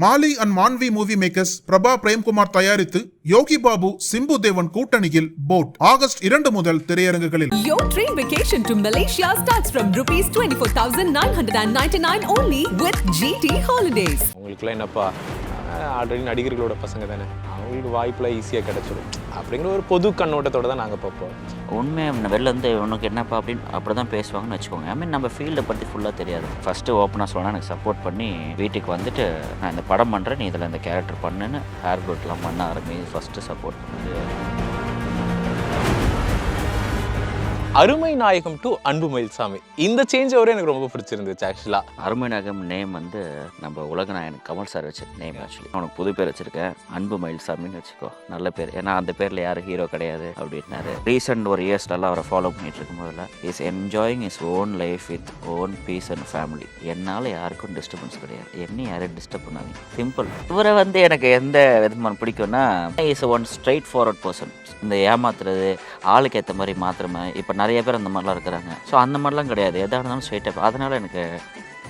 Mali and Manvi movie makers Prabha Premkumar தயாரித்து யோகி பாபு சிம்பு தேவன் கூட்டணியில் போட். ஆகஸ்ட் இரண்டு முதல் திரையரங்குகளில். Your dream vacation to Malaysia starts from rupees 24,999 only with GT Holidays. அவங்களுக்குலாம் என்னப்பா? ஆல்ரெடி நடிகர்களோட பசங்க தானே. அவங்களுக்கு வாய்ப்பில் ஈஸியாக கிடச்சிடும். அப்படிங்கிற ஒரு பொது கண்ணோட்டத்தோடு தான் நாங்கள் பார்ப்போம். உண்மையாக வெளில இருந்து உனக்கு என்னப்பா அப்படின்னு அப்படி தான் பேசுவாங்கன்னு வச்சுக்கோங்க. ஐ மீன் நம்ம ஃபீல்டை பற்றி ஃபுல்லாக தெரியாது. ஃபஸ்ட்டு ஓப்பனாக சொன்னால் எனக்கு சப்போர்ட் பண்ணி வீட்டுக்கு வந்துட்டு நான் இந்த படம் பண்ணுறேன் நீ இதில் இந்த கேரக்டர் பண்ணுன்னு ஹேர் பண்ண ஆரம்பி ஃபஸ்ட்டு சப்போர்ட் பண்ணி அருமை நாயகம் டு அன்பு மயில்சாமி இந்த சேஞ்ச் ஓவரே எனக்கு ரொம்ப பிடிச்சிருந்துச்சு ஆக்சுவலாக அருமைநகம் நேம் வந்து நம்ம உலகநாயகன் கமல் சார் வச்ச நேம் ஆக்சுவலி அவனுக்கு புது பேர் வச்சிருக்கேன். அன்பு மயில்சாமின்னு வச்சுக்கோ. நல்ல பேர். ஏன்னா அந்த பேரில் யாரும் ஹீரோ கிடையாது அப்படின்னாரு. ரீசெண்ட் ஒரு இயர்ஸ்லாம் அவரை ஃபாலோ பண்ணிட்டு இருக்கும் போதில் is enjoying is own life with own peace and family என்னால் யாருக்கும் டிஸ்டர்பன்ஸ் கிடையாது. என்ன யாரும் டிஸ்டர்ப் பண்ணாதீங்க. சிம்பிள் இவரை வந்து எனக்கு எந்த விதமான பிடிக்கும்னா is one straightforward person இந்த ஏமாத்துறது ஆளுக்கு ஏற்ற மாதிரி மாத்திரமே இப்போ நிறைய நிறைய பேர் அந்த மாதிரிலாம் இருக்கிறாங்க. ஸோ அந்த மாதிரிலாம் கிடையாது. எதாக இருந்தாலும் ஸ்ட்ரைட்டாக அதனால் எனக்கு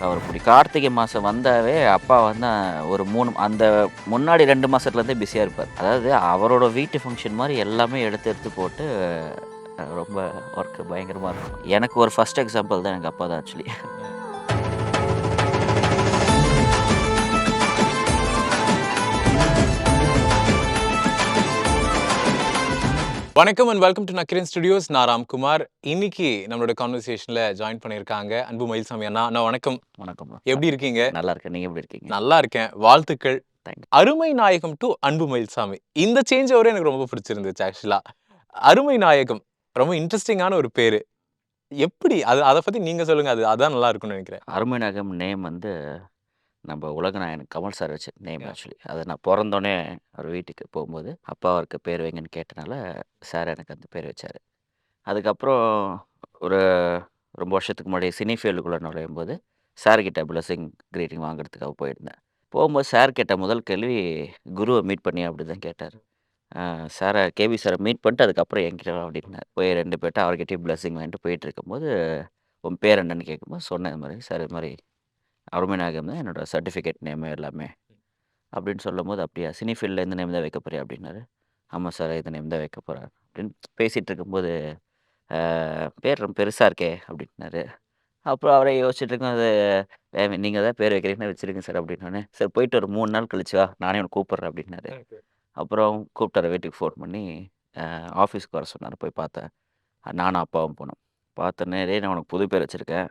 அவர் பிடி கார்த்திகை மாதம் வந்தாவே அப்பா வந்து ஒரு மூணு அந்த முன்னாடி ரெண்டு மாதத்துலேருந்தே பிஸியாக இருப்பார். அதாவது அவரோட வீட்டு ஃபங்க்ஷன் மாதிரி எல்லாமே எடுத்து எடுத்து போட்டு ரொம்ப ஒர்க்கு பயங்கரமாக இருக்கும். எனக்கு ஒரு ஃபஸ்ட் எக்ஸாம்பிள் தான் எங்கள் அப்பா தான் ஆக்சுவலி வணக்கம் and welcome to Nakkeeran studios நான் ராம்குமார் இன்னைக்கு நம்மளோட கான்வர்சேஷனில் ஜாயின் பண்ணியிருக்காங்க அன்பு மயில்சாமி அண்ணா. அண்ணா வணக்கம். வணக்கம் எப்படி இருக்கீங்க? நல்லா இருக்கேன் நீங்கள் எப்படி இருக்கீங்க? நல்லா இருக்கேன். வாழ்த்துக்கள். அருமை நாயகம் டு அன்பு மயில்சாமி. இந்த சேஞ்ச் ஓவரே எனக்கு ரொம்ப பிடிச்சிருந்துச்சு ஆக்சுவலாக அருமை நாயகம் ரொம்ப இன்ட்ரெஸ்டிங்கான ஒரு பேர். எப்படி? அது அதை பற்றி நீங்கள் சொல்லுங்கள் அது அதான் நல்லா இருக்கும்னு நினைக்கிறேன். அருமைநகம் நேம் வந்து நம்ம உலகநாயகன் கமல் சார் வச்ச நேம். ஆக்சுவலி அதை நான் பிறந்தோடனே அவர் வீட்டுக்கு போகும்போது அப்பா அவருக்கு பேர் வைங்கன்னு கேட்டனால சார் எனக்கு அந்த பேர் வச்சார். அதுக்கப்புறம் ஒரு ரொம்ப வருஷத்துக்கு முன்னாடி சினி ஃபீல்டுக்குள்ளே நுழையும் போது சார்கிட்ட பிளஸிங் க்ரீட்டிங் வாங்குறதுக்காக போயிருந்தேன். போகும்போது சார் கேட்ட முதல் கேள்வி குருவை மீட் பண்ணி அப்படி தான் கேட்டார். சாரை கேபி சாரை மீட் பண்ணிட்டு அதுக்கப்புறம் என்கிட்ட அப்படின்னார். போய் ரெண்டு பேர்ட்ட அவர்கிட்டயும் பிளஸிங் வாங்கிட்டு போயிட்டு இருக்கும்போது உன் பேர் என்னன்னு கேட்கும்போது சொன்னேன். இது மாதிரி சார் இது மாதிரி அருமைநாயகம் தான் என்னோட சர்டிஃபிகேட் நேமு எல்லாமே. அப்படின்னு சொல்லும்போது அப்படியா? சினி ஃபீல்டில் இந்த நேம் தான் வைக்க போறியா? அப்படின்னாரு. ஆமாம் சார் இந்த நேம் தான் வைக்க போகிறேன் அப்படின்னு பேசிகிட்டு இருக்கும்போது "ஆஹ், பேர் ரொம்ப பெருசாக இருக்கே அப்படின்னாரு. அப்புறம் அவரே யோசிச்சுட்டு இருக்கும் அது நீங்கள் தான் பேர் வைக்கிறீங்கன்னு வச்சுருங்க சார் அப்படின்னோடனே சார் போயிட்டு ஒரு மூணு நாள் கழிச்சு வா நானே உனக்கு கூப்பிட்றேன் அப்படின்னாரு. அப்புறம் கூப்பிட்டாரு வீட்டுக்கு ஃபோன் பண்ணி ஆஃபீஸ்க்கு வர சொன்னார் போய் பார்த்தேன் நானும் அப்பாவும் போனோம். பார்த்தோன்னே "டேய், நான் உனக்கு புது பேர் வச்சுருக்கேன்.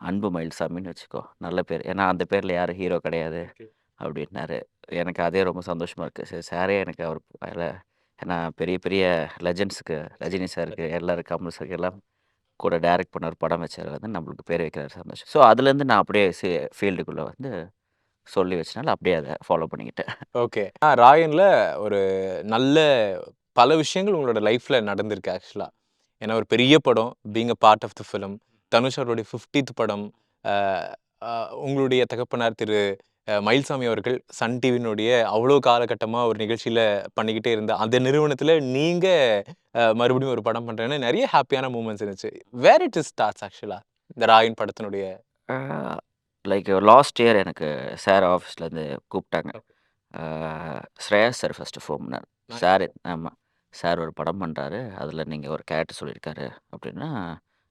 அன்பு மயில்சாமின்னு வச்சுக்கோ நல்ல பேர். ஏன்னா அந்த பேரில் யாரும் ஹீரோ கிடையாது. அப்படின்னாரு. எனக்கு அதே ரொம்ப சந்தோஷமாக இருக்குது சரி சாரே எனக்கு அவர் அதில் ஏன்னா பெரிய பெரிய லெஜண்ட்ஸுக்கு ரஜினி சாருக்கு எல்லாரும் கமல் சாருக்கு எல்லாம் கூட டைரக்ட் பண்ண ஒரு படம் வச்சார் வந்து நம்மளுக்கு பேர் வைக்கிறாரு சந்தோஷம் ஸோ அதுலேருந்து நான் அப்படியே ஃபீல்டுக்குள்ளே வந்து சொல்லி வச்சனால அப்படியே அதை ஃபாலோ பண்ணிக்கிட்டேன். ஓகே. ராயனில் ஒரு நல்ல பல விஷயங்கள் உங்களோட லைஃப்பில் நடந்திருக்கு ஆக்சுவலாக ஏன்னா ஒரு பெரிய படம் being a part of the film Dhanush அவருடைய ஃபிஃப்டித் படம் உங்களுடைய தகப்பனார் திரு மயில்சாமி அவர்கள் சன் டிவியினுடைய அவ்வளோ காலகட்டமாக ஒரு நிகழ்ச்சியில் பண்ணிக்கிட்டே இருந்த அந்த நிறுவனத்தில் நீங்கள் மறுபடியும் ஒரு படம் பண்ணுறேன்னு நிறைய ஹாப்பியான மூமெண்ட்ஸ் இருந்துச்சு. வேர் இட் இஸ் ஸ்டார்ட்ஸ் ஆக்சுவலாக இந்த ராயன் படத்தினுடைய. லைக் லாஸ்ட் இயர் எனக்கு சார் ஆஃபீஸ்லேருந்து கூப்பிட்டாங்க. ஆஹ் ஸ்ரேயாஸ் சார் ஃபஸ்ட்டு ஃபோன் பண்ணார் சார் ஆமாம் சார் ஒரு படம் பண்ணுறாரு அதில் நீங்கள் ஒரு கேரக்டர் சொல்லியிருக்காரு அப்படின்னா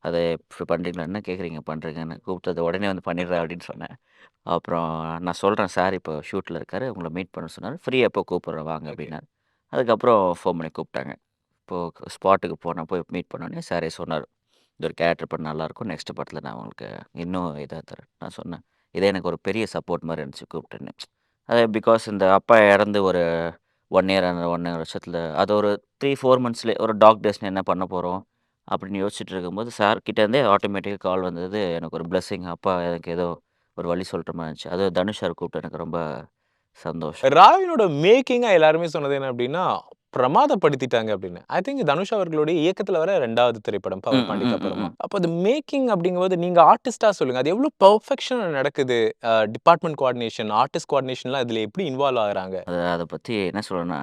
அதை இப்போ பண்ணுறீங்களா என்ன கேட்குறீங்க? பண்ணுறீங்கன்னு கூப்பிட்டது உடனே வந்து பண்ணிடுறேன் அப்படின்னு சொன்னேன். அப்புறம் நான் சொல்கிறேன் சார் இப்போ ஷூட்டில் இருக்காரு உங்களை மீட் பண்ண சொன்னார். ஃப்ரீ எப்போ கூப்பிட்றேன் வாங்க. அப்படின்னாரு. அதுக்கப்புறம் ஃபோன் பண்ணி கூப்பிட்டாங்க. இப்போது ஸ்பாட்டுக்கு போனால் போய் மீட் பண்ணோடனே சாரே சொன்னார். இந்த ஒரு கேரக்டர் பண்ண நல்லாயிருக்கும் நெக்ஸ்ட் படத்தில் நான் உங்களுக்கு இன்னும் இதாக தரேன். நான் சொன்னேன். இதே எனக்கு ஒரு பெரிய சப்போர்ட் மாதிரி இருந்துச்சு கூப்பிட்டுன்னு. அது பிகாஸ் இந்த அப்பா இறந்து ஒரு ஒன் இயர் ஒன் வருஷத்தில் அது ஒரு த்ரீ ஃபோர் மந்த்ஸ்லேயே ஒரு டாக் டேஸ்னு என்ன பண்ண போகிறோம் அப்படின்னு யோசிச்சுட்டு இருக்கும்போது சார் கிட்டேருந்தே ஆட்டோமேட்டிக்காக கால் வந்தது. எனக்கு ஒரு blessing. அப்பா எனக்கு ஏதோ ஒரு வழி சொல்கிற மாதிரி இருந்துச்சு. அது தனுஷ் சார் கூப்பிட்டு எனக்கு ரொம்ப சந்தோஷம். ராயனோட மேக்கிங்காக எல்லாருமே சொன்னது என்ன அப்படின்னா பிரமாதப்படுத்திட்டாங்க அப்படின்னு. ஐ திங்க் தனுஷ் அவர்களுடைய இயக்கத்துல வர ரெண்டாவது திரைப்படம் பவர் ம், பாண்டிக்கு ம், அப்புறமா. ம். அப்போ அது மேக்கிங் அப்படிங்கும்போது நீங்க ஆர்டிஸ்டா சொல்லுங்க. அது எவ்வளவு பெர்ஃபெக்ஷன் நடக்குது? டிபார்ட்மெண்ட் கோஆர்டினேஷன் ஆர்டிஸ்ட் கோஆர்டினேஷன்லாம் இதுல எப்படி இன்வால்வ் ஆகுறாங்க? அதை அதை பற்றி என்ன சொல்கிறேன்னா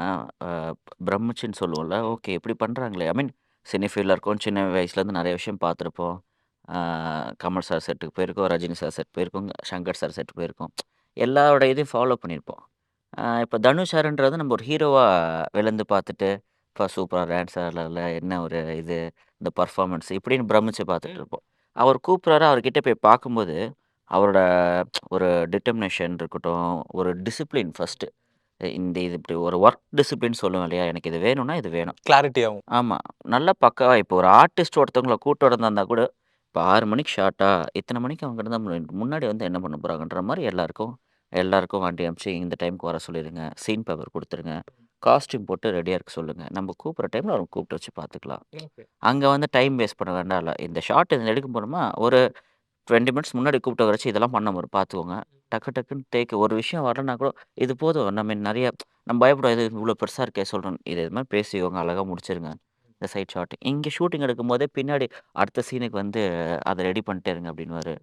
பிரம்மச்சின்னு சொல்லுவோம்ல. ஓகே இப்படி பண்ணுறாங்களே ஐ மீன் சினி ஃபீல்டில் இருக்கோம் சின்ன வயசுலேருந்து நிறைய விஷயம் பார்த்துருப்போம் கமல் சார் செட்டுக்கு போயிருக்கோம் ரஜினி சார் செட் போயிருக்கோம் சங்கர் சார் செட் போயிருக்கோம் எல்லாரோட இதையும் ஃபாலோ பண்ணியிருப்போம். இப்போ இப்ப தனுஷ் சாருன்றது நம்ம ஒரு ஹீரோவா விழுந்து பார்த்துட்டு, "அப்பா சூப்பரா டான்ஸ் ஆடலாம்ல, என்ன ஒரு இது, இந்த பெர்ஃபார்மன்ஸ்" இப்படின்னு பிரமிச்சு பார்த்துட்டு இருப்போம். அவர் கூப்பிடுறாரு, அவர்கிட்ட போய் பார்க்கும்போது, அவரோட ஒரு டிட்டர்மினேஷன் இருக்கட்டும், ஒரு டிசிப்ளின் ஃபர்ஸ்ட்டு. இந்த இது இப்படி ஒரு ஒர்க் டிசிப்ளின் சொல்லுவோம் இல்லையா? எனக்கு இது வேணும்னா இது வேணும். கிளாரிட்டியாவும். ஆமா. நல்லா பக்காவா இப்போ ஒரு ஆர்டிஸ்ட் ஒருத்தவங்கள கூட்டு இருந்தா கூட, இப்போ 6 மணிக்கு ஷார்ட்டா, இத்தன மணிக்கு அவங்க இருந்தா முன்னாடி வந்து என்ன பண்ண போறாங்கன்ற மாரி எல்லாருக்கும் எல்லாருக்கும் வண்டி அனுப்பிச்சு, இந்த டைம்க்கு வர சொல்லிருங்க. சீன் பேப்பர் குடுத்துருங்க. காஸ்டியூம் போட்டு ரெடியா இருக்க சொல்லுங்க. நம்ம கூப்பிடுற டைம்ல அவர கூப்பிட்டு வச்சு பார்த்துக்கலாம். அங்க வந்து டைம் வேஸ்ட் பண்ண வேண்டாம்ல. இந்த ஷாட் இதில எடுக்க போறோமா, ஒரு 20 மினிட்ஸ் முன்னாடி கூப்பிட்டு வர வச்சு இதெல்லாம் பண்ண வரும் பார்த்துக்கோங்க. டக்கு டக்குன்னு தேய்க்க ஒரு விஷயம் வரலன்னா கூட, இது போதும். நம்ம நிறைய நம்ம பயப்படும் இது இவ்வளோ பெருசா இருக்கே சொல்றோம். இது இது மாரி பேசிக்கோங்க. அழகா முடிச்சிருங்க. இந்த சைட் ஷாட். இங்கே ஷூட்டிங் எடுக்கும்போதே பின்னாடி அடுத்த சீனுக்கு வந்து அத ரெடி பண்ணிட்டே இருங்க அப்டின்னுவாரு.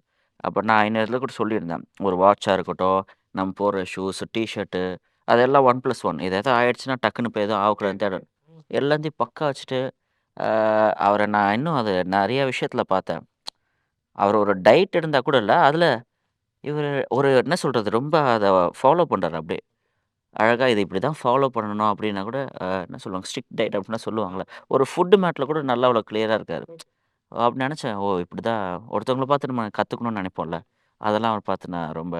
அப்ப நான் இன்னொரு கூட சொல்லியிருந்தேன். ஒரு வாட்சாக இருக்கட்டும், நம்ம போடுற ஷூஸ், டீ ஷர்ட்டு அதெல்லாம் 1+1 இது எதாவது ஆயிடுச்சுன்னா டக்குன்னு போய் எதுவும் ஆகக்கூடாதுன்னு தேட எல்லாத்தையும் பக்கா வச்சுட்டு, அ அவர நான் இன்னும் அது நெறைய விஷயத்தில் பார்த்தேன். அவர் ஒரு டயட் இருந்தா கூட இல்ல. அதுல இவரு ஒரு என்ன சொல்றது, ரொம்ப அத ஃபாலோ பண்றாரு அப்படியே. அழகா இத இப்படிதான் ஃபாலோ பண்ணணும் அப்படின்னா கூட, அ என்ன சொல்லுவாங்க, ஸ்ட்ரிக்ட் டயட் அப்படின்லாம் சொல்லுவாங்கல்ல. ஒரு ஃபுட் மேட்ல கூட நல்லா அவ்வளோ கிளியரா இருக்காரு. அப்படி நெனச்சேன். ஓ! இப்படிதான் ஒருத்தவங்கள பார்த்து நம்ம கத்துக்கணும்னு நெனைப்போம்ல. அதெல்லாம் அவர பார்த்து நான் ரொம்ப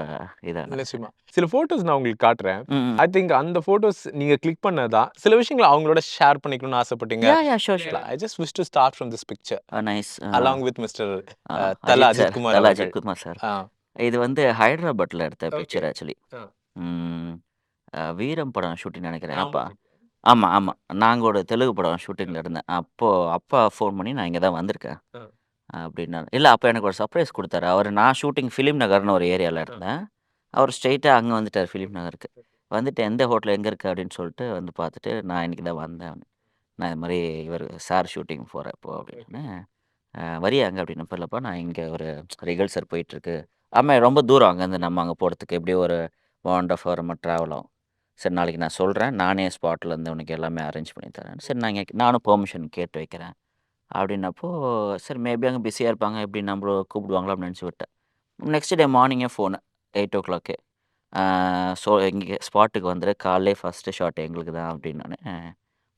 இதா நெனச்சேன். நிச்சயமா. சில ஃபோட்டோஸ் நான் உங்களுக்கு காட்டுறேன். ஐ திங்க் அந்த ஃபோட்டோஸ் நீங்க கிளிக் பண்ணது தான். சில விஷயங்கள அவங்களோட ஷேர் பண்ணிக்கணும்னு ஆசைப்பட்டீங்க. Yeah. Sure. I just wish to start from this picture. Nice. Along with mister Thala Ajith Kumar Thala. Ajith Kumar sir. இது வந்து ஹைதராபாத்ல எடுத்த. Picture actually. வீரம் படம் ஷூட்டிங் நெனைக்கிறேன். அப்பா ஆமா, ஆமா. நாங்க ஒரு தெலுங்கு படம் ஷூட்டிங்ல இருந்தேன். அப்போ அப்பா ஃபோன் பண்ணி நான் இங்க தான் வந்திருக்கேன். ஆ. அப்படின்னாரு. இல்ல அப்ப எனக்கு ஒரு சர்ப்ரைஸ் குடுத்தாரு. அவரு நான் ஷூட்டிங் ஃபிலிம் நகர்னு ஒரு ஏரியால ஆ. இருந்தேன். அவர் ஸ்ட்ரெய்ட்டா அங்க வந்துட்டாரு ஃபிலிம் நகருக்கு. வந்துட்டு எந்த ஹோட்டல் எங்க இருக்கு அப்படின்னு சொல்லிட்டு வந்து பார்த்துட்டு, நான் இன்னைக்கு தான் வந்தேன். நான் இது மாரி இவரு சார் ஷூட்டிங் போறேன் இப்போ அப்படின்னு. அ வரியாங்க அப்படின்னப்ப, இல்லப்பா நான் இங்க ஒரு ரிஹர்சல் போயிட்டுருக்கு. ஆமா ரொம்ப தூரம் அங்கேருந்து நம்ம அங்க போறதுக்கு எப்படியும் ஒரு 1 1/2 ஹவர் நம்ம ட்ராவல் ஆகும். சரி நாளைக்கு நான் சொல்றேன். நானே ஸ்பாட்ல இருந்து உனக்கு எல்லாமே அரேஞ்ச் பண்ணி தரேன். சரி நான் இங்க நானும் பெர்மிஷன் கேட்டு வைக்கிறேன். அப்படின்னப்போ, சரி மேபி அங்க பிஸியா இருப்பாங்க. எப்படி நம்மள கூப்பிடுவாங்களோ அப்படின்னு நெனச்சு விட்டேன். நெக்ஸ்ட் டே மார்னிங்கே ஃபோனு 8:00 ஆ ஸோ இங்க ஸ்பாட்டுக்கு வந்துரு. காலையிலே ஃபர்ஸ்ட்டு ஷாட் எங்களுக்கு தான் அப்படின்னோனே,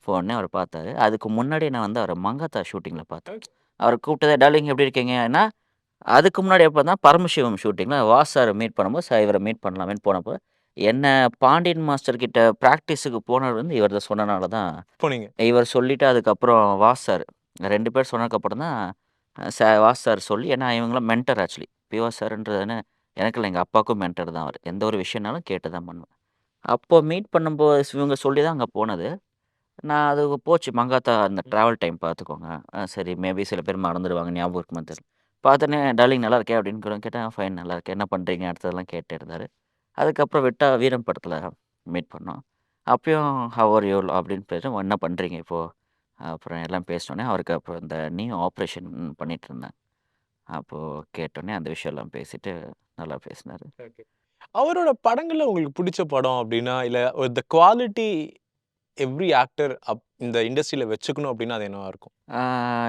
ஃபோனே அவர் பார்த்தாரு. அதுக்கு முன்னாடியே நான் வந்து அவர மங்காத்தா ஷூட்டிங்ல பார்த்தேன். அவர கூப்பிட்டதே, டார்லிங் எப்படி இருக்கீங்கன்னா, அதுக்கு முன்னாடி எப்போன்னா பரமசிவம் ஷூட்டிங்ல வாஸ் சார மீட் பண்ணும்போது, சார் இவர மீட் பண்ணலாமேன்னு போனப்போ, என்ன பாண்டியன் மாஸ்டர் கிட்ட பிராக்டிஸுக்கு போனது வந்து இவர்த சொன்னனால தான், போனீங்க. இவர் சொல்லிட்டு அதுக்கப்புறம் வாஸ் சார் 2 பேர் சொன்னதுக்கப்புறம் தான் ச வாஸ் சார் சொல்லி ஏன்னா இவங்கலாம் மென்டர் ஆக்சுவலி. பிஓ சார்ன்றதுன்னு எனக்கு இல்ல எங்க அப்பாவுக்கும் மென்டர் தான் அவரு. எந்த ஒரு விஷயம்னாலும் கேட்டு தான் பண்ணுவேன். அப்போ மீட் பண்ணும்போது இவங்க சொல்லி தான் அங்க போனது. நான் அது போச்சு மங்காத்தா அந்த ட்ராவல் டைம் பார்த்துக்கோங்க. அ சரி மேபி சில பேர் மறந்துடுவாங்க. ஞாபகம் இருக்குமான்னு தெரியல. பார்த்தோன்னே டார்லிங் நல்லா இருக்கியா? அப்படின்னு கூட கேட்டேன். ஃபைன் நல்லா இருக்கேன். என்ன பண்ணுறீங்க அடுத்ததெல்லாம் கேட்டிருந்தார் அதுக்கப்புறம் விட்டா வீரம் படத்துல மீட் பண்ணோம். அப்பயும் ஹவ் ஆர் யூ? அப்படின்னு பேசுனேன். என்ன பண்ணுறீங்க இப்போ? அப்புறம் எல்லாம் பேசினோனே, அவருக்கு அப்புறம் இந்த நீ ஆப்ரேஷன் பண்ணிட்டு இருந்தேன். அப்போ கேட்டோனே அந்த விஷயம்லாம் பேசிட்டு நல்லா பேசினாரு. அவரோட படங்கள்ல உங்களுக்கு புடிச்ச படம் அப்படின்னா, இல்ல the quality every actor of இந்த இண்டஸ்ட்ரியில வச்சுக்கணும் அப்படின்னா அது என்னவா இருக்கும்?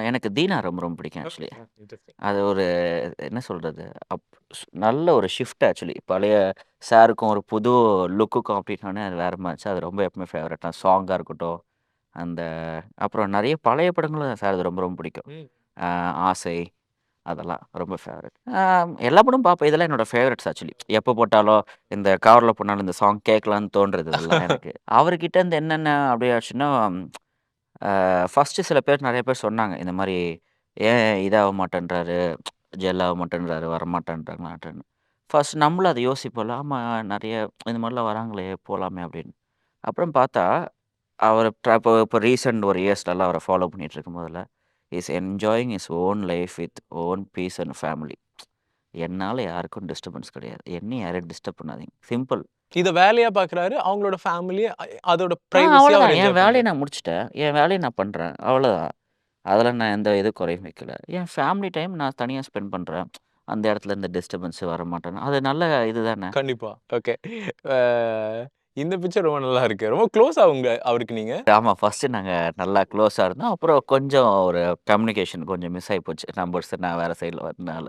எனக்கு தீனா ரொம்ப ரொம்ப பிடிக்கும் ஆக்சுவலி. அது ஒரு என்ன சொல்றது? அப் நல்ல ஒரு ஷிஃப்ட் ஆக்சுவலி. பழைய சாருக்கும் ஒரு புது லுக்குக்கும் அப்படின்னோனே அது வேற இருந்துச்சு. அது ரொம்ப எப்பவுமே ஃபேவரைட் தான். சாங்கா இருக்கட்டும், அந்த அப்புறம் நெறைய பழைய படங்களும் சார்து ரொம்ப ரொம்ப பிடிக்கும். ம். ஆசை அதெல்லாம் ரொம்ப ஃபேவரைட். எல்லா படமும் பார்ப்பேன். இதெல்லாம் என்னோட ஃபேவரைட்ஸ் ஆக்சுவலி. எப்போ போட்டாலும் இந்த கார்ல போனாலும் இந்த சாங் கேட்கலான்னு தோன்றது இதெல்லாம் எனக்கு. அவர்கிட்ட இருந்து என்னென்ன அப்படி ஆச்சுன்னா, ஆ ஃபர்ஸ்ட்டு சில பேர் நெறைய பேர் சொன்னாங்க. இந்த மாரி ஏன் இதாக மாட்டேன்றாரு, ஜெல் ஆக மாட்டேன்றாரு, வரமாட்டேன்றாங்களான்ட்டுன்னு. ஃபர்ஸ்ட் நம்மளும் அத யோசிப்போம்ல. ஆமா நெறைய இந்த மாரிலாம் வராங்களே போலாமே அப்படின்னு. அப்புறம் பார்த்தா, அவர் இப்போ இப்போ ரீசென்ட் ஒரு இயர்ஸ்லலாம் அவர ஃபாலோ பண்ணிட்டு இருக்கும்போதெல்லாம், is enjoying his own life with own peace and family. என்னால யாருக்கும் டிஸ்டர்பன்ஸ் கிடையாது. என்னையும் யாரையும் டிஸ்டர்ப் பண்ணாதீங்க. சிம்பிள். இத வேலையா பார்க்குறாரு. அவங்களோட ஃபேமிலிய அ அதோட அவ்வளோதான். என் வேலைய. நான் முடிச்சுட்டேன். என் வேலைய நான் பண்றேன். அவ்வளோதான். அதில நான் எந்த இது குறையும் வைக்கல. என் ஃபேமிலி டைம் நான் தனியா ஸ்பெண்ட் பண்றேன். அந்த இடத்துல எந்த டிஸ்டர்பன்ஸ் வரமாட்டேன். அது நல்ல இது தானே. கண்டிப்பா. ஓகே. இந்த பிக்சர் ரொம்ப நல்லா இருக்கு. ரொம்ப க்ளோஸா உங்க அவருக்கு நீங்க? ஆமா. ஃபர்ஸ்ட்டு நாங்க நல்லா க்ளோஸா இருந்தோம். அப்புறம் கொஞ்சம் ஒரு கம்யூனிகேஷன் கொஞ்சம் மிஸ் ஆகி போச்சு. நம்பர்ஸ் நான் வேற சைடில் வரதுனால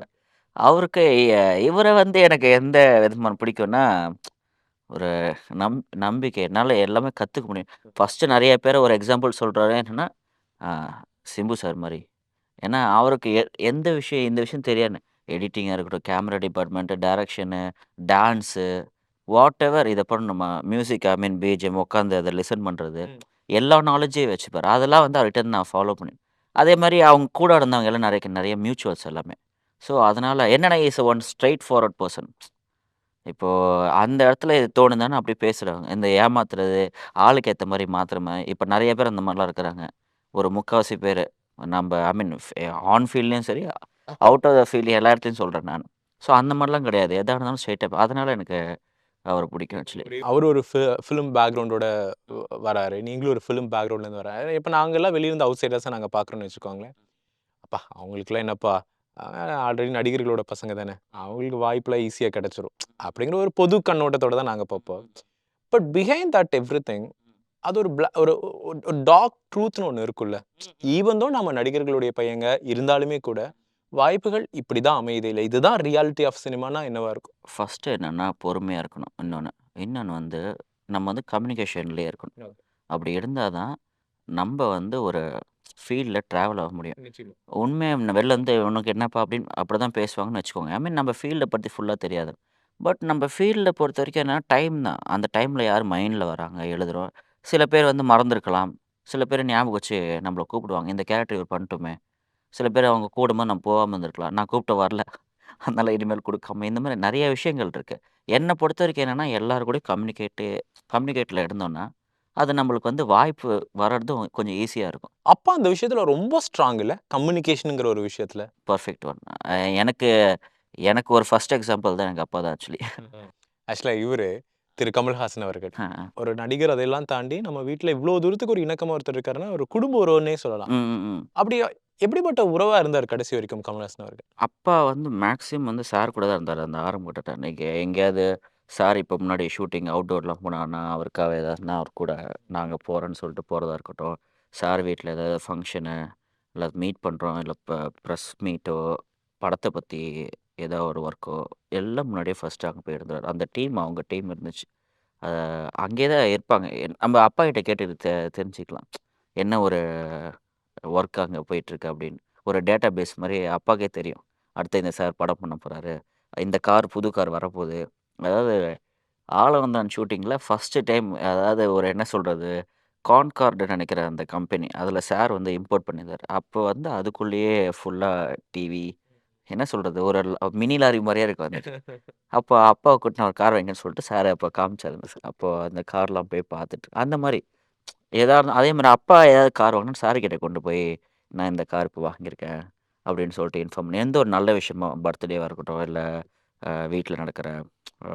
அவருக்கு இவரை வந்து எனக்கு எந்த விதமான பிடிக்கும்னா, ஒரு நம் நம்பிக்கை. என்னால் எல்லாமே கற்றுக்க முடியும். ஃபஸ்ட்டு நிறைய பேர் ஒரு எக்ஸாம்பிள் சொல்கிறாரு என்னன்னா, சிம்பு சார் மாதிரி ஏன்னா, அவருக்கு எ எந்த விஷயம் இந்த விஷயம் தெரியாது. எடிட்டிங்காக இருக்கட்டும், camera department, direction, dance, whatever இத பண்ணணுமா, மியூசிக் ஐ மீன் பிஜிஎம் உட்காந்து அத லிசன் பண்றது. ம். எல்லா நாலேட்ஜையும் வச்சுப்பாரு. அதெல்லாம் வந்து அவர்ட்ட நான் ஃபாலோ பண்ணி அதே மாரி அவங்க கூட இருந்தவங்க எல்லாம் நெறைய நெறைய மியூச்சுவல்ஸ் எல்லாமே. ஸோ, அதனால என்னன்னா is one straightforward person. இப்போ அந்த இடத்துல இது தோணுதுன்னா அப்படி பேசுறாங்க. இந்த ஏமாத்துறது, ஆளுக்கு ஏத்த மாரி மாத்துற மாரி இப்ப நெறைய பேர் அந்த மாரிலாம் இருக்கிறாங்க. ஒரு முக்காவாசி பேரு. நம்ப ஐ மீன் ஆன் ஃபீல்ட்லயும் சரி, அவுட் ஆஃப் த ஃபீல்ட் எல்லா இடத்துலயும் சொல்றேன் நானு. ஸோ, அந்த மாரிலாம் கிடையாது. எதா இருந்தாலும் ஸ்ட்ரெய்ட்டா அதனால எனக்கு அவரை பிடிக்கும் ஆக்சுவலி. அவரு ஒரு ஃபி ஃபிலிம் பேக்ரவுண்டோட வராரு. நீங்களும் ஒரு ஃபிலிம் பேக்ரவுண்ட்லேருந்து வராரு. இப்போ நாங்கள்லாம் வெளியிருந்து அவுட் சைடர்ஸாக நாங்கள் பார்க்குறோன்னு வச்சுக்கோங்களேன். அப்பா அவங்களுக்குலாம் என்னப்பா, ஆல்ரெடி நடிகர்களோட பசங்க தானே. அவங்களுக்கு வாய்ப்புலாம் ஈஸியாக கிடச்சிரும் அப்படிங்கிற ஒரு பொது கண்ணோட்டத்தோட தான் நாங்கள் பார்ப்போம். பட் பிஹைண்ட் தட் எவ்ரிதிங் அது ஒரு பிளா ஒரு ஒரு டார்க் ட்ரூத்ன்னு இருக்குல்ல. ஈவன் தோ நம்ம நடிகர்களுடைய பையங்க இருந்தாலுமே கூட, வாய்ப்புகள் இப்படி தான் அமையுது. இல்ல இதுதான் ரியாலிட்டி ஆஃப் சினிமானா என்னவா இருக்கும்? ஃபர்ஸ்ட்டு என்னன்னா பொறுமையா இருக்கணும். இன்னொன்னு. இன்னொன்னு வந்து நம்ம வந்து கம்யூனிகேஷன்லயே இருக்கணும். அப்படி இருந்தா தான் நம்ப வந்து ஒரு ஃபீல்ட்ல ட்ராவல் ஆக முடியும். உண்மையா வெளில வந்து "உனக்கு என்னப்பா?" அப்படின்னு அப்படிதான் பேசுவாங்கன்னு வச்சுக்கோங்க. ஐ மீன் நம்ம ஃபீல்ட பத்தி ஃபுல்லா தெரியாது. பட் நம்ம ஃபீல்ட பொறுத்தவரைக்கும் என்னன்னா டைம் தான். அந்த டைம்ல யார் மைண்ட்ல வராங்க, எழுதுறோம். சில பேர் வந்து மறந்திருக்கலாம். சில பேர் ஞாபகம் வச்சு நம்மள கூப்பிடுவாங்க. இந்த கேரக்டர் இவர் பண்ணட்டுமே. சில பேர் அவங்க கூப்பிடும்போது நம்ம போகாம இருந்திருக்கலாம். நான் கூப்பிட்டு வரல. அதனால இனிமேல் குடுக்காம இந்த மாரி நெறைய விஷயங்கள் இருக்கு. என்ன பொறுத்தவரைக்கும் என்னன்னா எல்லார் கூடயும் கம்யூனிகேட்டு கம்யூனிகேட்ல இருந்தோம்னா, அது நம்மளுக்கு வந்து வாய்ப்பு வர்றதும் கொஞ்சம் ஈஸியா இருக்கும். அப்பா அந்த விஷயத்துல ரொம்ப ஸ்ட்ராங் இல்ல? கம்யூனிகேஷன்ங்கிற ஒரு விஷயத்துல. Perfect one. அ எனக்கு எனக்கு ஒரு ஃபர்ஸ்ட் எக்ஸாம்பிள் தான் எங்க அப்பா தான் ஆக்சுவலி. ஆக்சுவலா இவரு திரு கமல்ஹாசன் அவர்கள். ஒரு நடிகர் அதெல்லாம் தாண்டி நம்ம வீட்ல இவ்ளோ தூரத்துக்கு ஒரு இணக்கமா ஒருத்தர் இருக்காருன்னா, ஒரு குடும்ப உறவுன்னே சொல்லலாம். ம், ம், ம். அப்படி எப்படிப்பட்ட உறவாக இருந்தார் கடைசி வரைக்கும் கமல்ஹாசன் அவர்கள்? அப்பா வந்து மேக்ஸிமம் வந்து சார் கூட தான் இருந்தார் அந்த ஆரம்ப கட்ட அன்னைக்கு எங்கேயாவது சார் இப்போ முன்னாடி ஷூட்டிங் அவுட்டோர்லாம் போனாங்கன்னா, அவருக்காக ஏதாவதுனா அவர் கூட நாங்கள் போகிறோன்னு சொல்லிட்டு போகிறதா இருக்கட்டும். சார் வீட்டில் ஏதாவது ஃபங்க்ஷனு இல்லை மீட் பண்ணுறோம் இல்லை இப்போ ப்ரெஸ் மீட்டோ, படத்தை பற்றி ஏதோ ஒரு ஒர்க்கோ, எல்லாம் முன்னாடியே ஃபஸ்ட்டு அங்கே போயிருந்தார் அந்த டீம் அவங்க டீம் இருந்துச்சு. அ அங்கேயே தான் இருப்பாங்க. என் நம்ம அப்பா கிட்ட கேட்டு தெ தெரிஞ்சுக்கலாம். என்ன ஒரு ஒர்க் அங்கே போயிட்டுருக்கு அப்படின்னு. ஒரு டேட்டா பேஸ் மாதிரி அப்பாக்கே தெரியும். அடுத்து இந்த சார் படம் பண்ண போகிறாரு இந்த கார் புது கார் வரப்போகுது. அதாவது ஆளவந்தான் ஷூட்டிங்கில் ஃபஸ்ட்டு டைம் அதாவது ஒரு என்ன சொல்கிறது கான்கார்டு நினைக்கிற அந்த கம்பெனி. அதில் சார் வந்து இம்போர்ட் பண்ணியிருந்தாரு. அப்போ வந்து அதுக்குள்ளேயே ஃபுல்லாக டிவி, என்ன சொல்கிறது ஒரு மினி லாரி மாதிரியே இருக்கும் அது. அப்போ அப்பாவை கூட்டின ஒரு கார் வைங்கன்னு சொல்லிட்டு சார் அப்போ காமிச்சாரு. அப்போ அந்த கார்லாம் போய் பார்த்துட்டு அந்த மாதிரி எதா இருந்தா அதே மாரி அப்பா ஏதாவது கார் வாங்குனா சார் கிட்ட கொண்டு போய், நான் இந்த கார் இப்போ வாங்கியிருக்கேன். அப்படின்னு சொல்லிட்டு இன்ஃபார்ம் பண்ணி எந்த ஒரு நல்ல விஷயமோ பர்த்டேவா இருக்கட்டும், இல்ல அ வீட்ல நடக்கிற அ